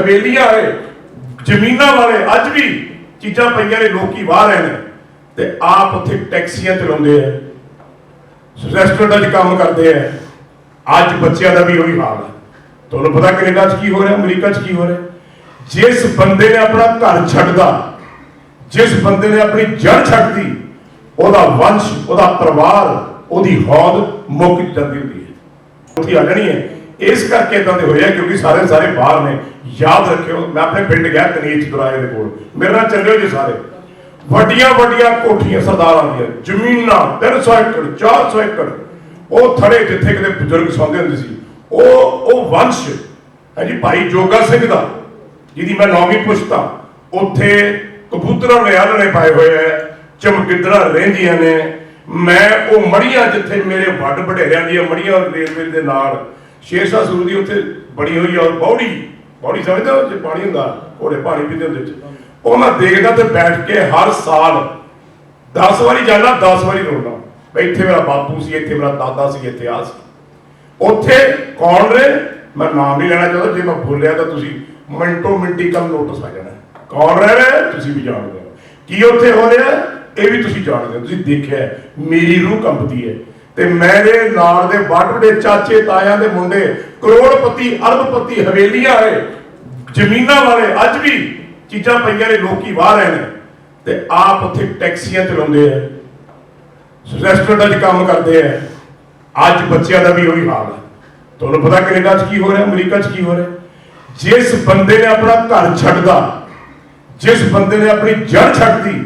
ਹਵੇਲੀਆਂ ਵਾਲੇ ਜ਼ਮੀਨਾਂ ਵਾਲੇ ਅੱਜ ਵੀ ਚੀਜ਼ਾਂ ਪਈਆਂ ਨੇ, ਲੋਕੀ ਬਾਹਰ ਰਹੇ ਨੇ। ਤੇ ਆਪ ਉੱਥੇ ਟੈਕਸੀਆਂ ਚਲਾਉਂਦੇ ਆ, ਰੈਸਟੋਰੈਂਟਾਂ 'ਚ ਕੰਮ ਕਰਦੇ ਆ। ਅੱਜ ਬੱਚਿਆਂ ਦਾ ਵੀ ਉਹੀ ਹਾਲ ਹੈ ਤੁਹਾਨੂੰ ਪਤਾ ਕੈਨੇਡਾ 'ਚ ਕੀ ਹੋ ਰਿਹਾ, ਅਮਰੀਕਾ 'ਚ ਕੀ ਹੋ ਰਿਹਾ? ਜਿਸ ਬੰਦੇ ਨੇ ਆਪਣਾ ਘਰ ਛੱਡਦਾ, ਜਿਸ ਬੰਦੇ ਨੇ ਆਪਣੀ ਜੜ ਛੱਡਦੀ, ਉਹਦਾ ਵੰਸ਼, ਉਹਦਾ ਪਰਿਵਾਰ, ਉਹਦੀ ਹੌਦ ਮੁੱਕ ਜਾਂਦੀ ਹੁੰਦੀ ਹੈ। ਉੱਥੇ ਆ ਜਾਣੀ ਹੈ। ਇਸ ਕਰਕੇ ਇਦਾਂ ਦੇ ਹੋਇਆ ਕਿਉਂਕਿ ਸਾਰੇ ਸਾਰੇ ਬਾਹਰ ਨੇ। ਯਾਦ ਰੱਖਿਓ, ਮੈਂ ਆਪਣੇ ਪਿੰਡ ਗਿਆ ਕਨੀਚ ਦੁਰਾਏ ਦੇ ਕੋਲ। ਮੇਰੇ ਨਾਲ ਚੱਲਿਓ ਜੀ ਸਾਰੇ। ਵੱਡੀਆਂ ਵੱਡੀਆਂ ਕੋਠੀਆਂ ਸਰਦਾਰਾਂ ਦੀਆਂ ਜ਼ਮੀਨਾਂ 300 ਏਕੜ 400 ਏਕੜ। ਉਹ ਥੜੇ ਜਿੱਥੇ ਕਿਤੇ ਬਜ਼ੁਰਗ ਸੌਂਦੇ ਹੁੰਦੇ ਸੀ। ਉਹ ਉਹ ਵੰਸ਼ ਹੈ ਜੀ, ਭਾਈ ਜੋਗਾ ਸਿੰਘ ਦਾ, ਜਿਹਦੀ ਮੈਂ ਨੌਵੀਂ ਪੁਸ਼ਤਾ ਉੱਥੇ ਕਬੂਤਰਾਂ ਨੇ ਆਲਣੇ ਪਾਏ ਹੋਏ ਐ ਚਮਗਿੱਦੜਾਂ ਰਹਿੰਦੀਆਂ ਨੇ। ਮੈਂ ਉਹ ਮੜੀਆਂ ਜਿੱਥੇ ਮੇਰੇ ਵੱਡ ਵਡੇਰਿਆਂ ਦੀਆਂ ਮੜੀਆਂ ਰੇਲਵੇ ਦੇ ਨਾਲ ਸ਼ੇਰਸ਼ਾਹ ਸੂਰੀ ਦੀ ਉੱਥੇ ਬਣੀ ਹੋਈ ਔਰ ਬੌੜੀ ਬੌੜੀ ਸਮਝਦੇ ਹੋ ਜੇ ਪਾਣੀ ਹੁੰਦਾ, ਘੋੜੇ ਪਾਣੀ ਪੀਂਦੇ ਹੁੰਦੇ ਚ ਉਹ ਮੈਂ ਦੇਖਦਾ ਤੇ ਬੈਠ ਕੇ ਹਰ ਸਾਲ 10 ਵਾਰੀ ਜਾਣਾ 10 ਵਾਰੀ ਰੋਣਾ ਬਈ ਇੱਥੇ ਮੇਰਾ ਬਾਪੂ ਸੀ, ਇੱਥੇ ਮੇਰਾ ਦਾਦਾ ਸੀ, ਇੱਥੇ ਆ ਸੀ। ਉੱਥੇ ਕੌਣ ਰਹੇ? ਮੈਂ ਨਾਮ ਨਹੀਂ ਲੈਣਾ ਚਾਹੁੰਦਾ, ਜੇ ਮੈਂ ਬੋਲਿਆ ਤਾਂ ਤੁਸੀਂ ਮਿੰਟੋ ਮਿੰਟੀ ਕੱਲ ਨੋਟਿਸ ਆ ਜਾਣਾ। ਕੌਣ ਰਹਿ ਰਿਹਾ? ਤੁਸੀਂ ਵੀ ਜਾਣਦੇ ਹੋ। ਕੀ ਉੱਥੇ ਹੋ ਰਿਹਾ? ਇਹ ਵੀ ਤੁਸੀਂ ਜਾਣਦੇ ਹੋ। ਤੁਸੀਂ ਦੇਖਿਆ ਮੇਰੀ ਰੂਹ ਕੰਬਦੀ ਹੈ। ਤੇ ਮੇਰੇ ਨਾਲ ਦੇ ਵੱਡ ਚਾਚੇ, ਤਾਇਆਂ ਦੇ ਮੁੰਡੇ, ਕਰੋੜਪਤੀ, ਅਰਬਪਤੀ, ਹਵੇਲੀਆਂ ਵਾਲੇ, ਜ਼ਮੀਨਾਂ ਵਾਲੇ, ਅੱਜ ਵੀ ਚੀਜ਼ਾਂ ਪਈਆਂ ਨੇ, ਲੋਕੀ ਬਾਹਰ ਰਹੇ ਨੇ। ਤੇ ਆਪ ਉੱਥੇ ਟੈਕਸੀਆਂ ਚਲਾਉਂਦੇ ਆ ਰੈਸਟੋਰੈਂਟਾਂ 'ਚ ਕੰਮ ਕਰਦੇ ਆ। ਅੱਜ ਬੱਚਿਆਂ ਦਾ ਵੀ ਉਹੀ ਹਾਲ ਹੈ। ਤੁਹਾਨੂੰ ਪਤਾ ਕੈਨੇਡਾ 'ਚ ਕੀ ਹੋ ਰਿਹਾ, ਅਮਰੀਕਾ 'ਚ ਕੀ ਹੋ ਰਿਹਾ? ਜਿਸ ਬੰਦੇ ਨੇ ਆਪਣਾ ਘਰ ਛੱਡਦਾ, ਜਿਸ ਬੰਦੇ ਨੇ ਆਪਣੀ ਜੜ ਛੱਡਦੀ,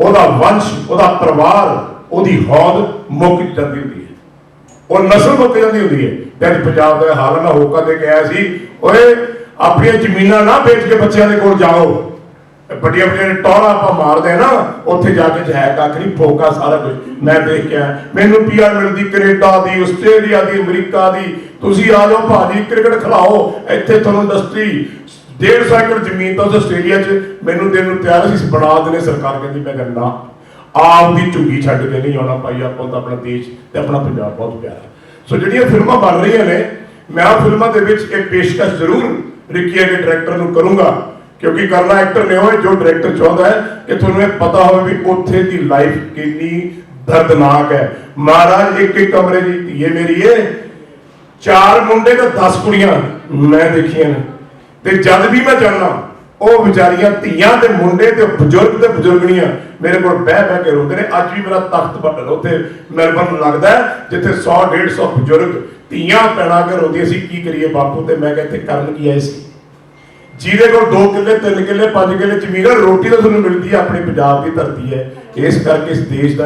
ਉਹਦਾ ਵੰਸ਼, ਉਹਦਾ ਪਰਿਵਾਰ ਉਹਦੀ ਹੌਦ ਮੁੱਕ ਜਾਂਦੀ ਹੁੰਦੀ ਹੈ। ਉਹ ਨਸਲ ਮੁੱਕ ਜਾਂਦੀ ਹੁੰਦੀ ਹੈ। ਤੇ ਅੱਜ ਪੰਜਾਬ ਦਾ ਹਾਲ ਹੈ, ਮੈਂ ਹੋਕਾ ਦੇ ਕੇ ਆਇਆ ਸੀ। ਓਏ ਆਪਣੀਆਂ ਜ਼ਮੀਨਾਂ ਨਾ ਵੇਚ ਕੇ ਬੱਚਿਆਂ ਦੇ ਕੋਲ ਜਾਓ। ਵੱਡੀਆਂ ਵੱਡੀਆਂ ਟੌਰਾਂ ਆਪਾਂ ਮਾਰਦੇ ਆ ਨਾ ਉੱਥੇ ਜਾ ਕੇ ਹੈ ਕੱਖ ਨਹੀਂ ਫੋਕਾ ਸਾਰਾ ਕੁਝ ਮੈਂ ਦੇਖ ਮੈਨੂੰ ਪੀਆਰ ਮਿਲਦੀ ਕੈਨੇਡਾ ਦੀ ਆਸਟ੍ਰੇਲੀਆ ਦੀ ਅਮਰੀਕਾ ਦੀ। ਤੁਸੀਂ ਆ ਜਾਓ ਭਾਜੀ ਕ੍ਰਿਕਟ ਖਿਲਾਓ। ਇੱਥੇ ਤੁਹਾਨੂੰ ਇੰਡਸਟਰੀ 150 ਏਕੜ ਜ਼ਮੀਨ ਤਾਂ ਆਸਟ੍ਰੇਲੀਆ 'ਚ ਮੈਨੂੰ ਦੇਣ ਨੂੰ ਤਿਆਰ ਸੀ ਬਣਾ ਦੇਣੇ ਸਰਕਾਰ ਕਹਿੰਦੀ ਮੈਂ ਕਹਿੰਦਾ ਆਪ ਦੀ ਝੁੱਗੀ ਛੱਡ ਕੇ ਨਹੀਂ ਆਉਣਾ ਭਾਈ, ਆਪਾਂ ਤਾਂ ਆਪਣਾ ਦੇਸ਼ ਤੇ ਆਪਣਾ ਪੰਜਾਬ ਬਹੁਤ ਪਿਆਰਾ ਸੋ ਜਿਹੜੀਆਂ ਫਿਲਮਾਂ ਬਣ ਰਹੀਆਂ ਨੇ, ਮੈਂ ਆ ਫਿਲਮਾਂ ਦੇ ਵਿੱਚ ਇੱਕ ਪੇਸ਼ਕਸ਼ ਜ਼ਰੂਰ ਰਿੱਕੀ ਦੇ ਡਾਇਰੈਕਟਰ ਨੂੰ ਕਰੂੰਗਾ, ਕਿਉਂਕਿ ਕਰਨਾ ਐਕਟਰ ਨੇ ਹੋਏ ਜੋ ਡਾਇਰੈਕਟਰ ਚਾਹੁੰਦਾ ਹੈ ਕਿ ਤੁਹਾਨੂੰ ਇਹ ਪਤਾ ਹੋਵੇ ਵੀ ਉੱਥੇ ਦੀ ਲਾਈਫ ਕਿੰਨੀ ਦਰਦਨਾਕ ਹੈ। ਮਹਾਰਾਜ, ਇੱਕ ਇੱਕ ਕਮਰੇ ਦੀ ਧੀਏ ਮੇਰੀ ਏ, ਚਾਰ ਮੁੰਡੇ ਤੇ 10 ਕੁੜੀਆਂ ਮੈਂ ਦੇਖੀਆਂ ਨੇ। ਤੇ ਜਦ ਵੀ ਮੈਂ ਜਾਣਾ ਉਹ ਵਿਚਾਰੀਆਂ ਧੀਆਂ ਤੇ ਮੁੰਡੇ ਤੇ ਬਜ਼ੁਰਗ ਤੇ ਬਜ਼ੁਰਗਣੀਆਂ ਮੇਰੇ ਕੋਲ ਬਹਿ ਬਹਿ ਕੇ ਰੋਂਦੇ ਨੇ। ਅੱਜ ਵੀ ਮੇਰਾ ਤਖਤ ਬਟਨ ਉੱਥੇ ਮੈਲਬਨ ਲੱਗਦਾ ਹੈ, ਜਿੱਥੇ 100 150 ਬਜ਼ੁਰਗ ਧੀਆਂ ਪੈਣਾ ਕੇ ਰੋਂਦੀਆਂ ਸੀ ਕੀ ਕਰੀਏ ਬਾਪੂ? ਤੇ ਮੈਂ ਕਹਿੰਦੇ ਕਰਨ ਕੀ ਆਏ ਸੀ? ਜਿਹਦੇ ਕੋਲ 2 ਕਿੱਲੇ 3 ਕਿੱਲੇ 5 ਕਿੱਲੇ ਜ਼ਮੀਨ ਹੈ ਰੋਟੀ ਤਾਂ ਤੁਹਾਨੂੰ ਮਿਲਦੀ ਹੈ ਆਪਣੀ ਪੰਜਾਬ ਦੀ ਧਰਤੀ ਹੈ। ਇਸ ਕਰਕੇ ਇਸ ਦੇਸ਼ ਦਾ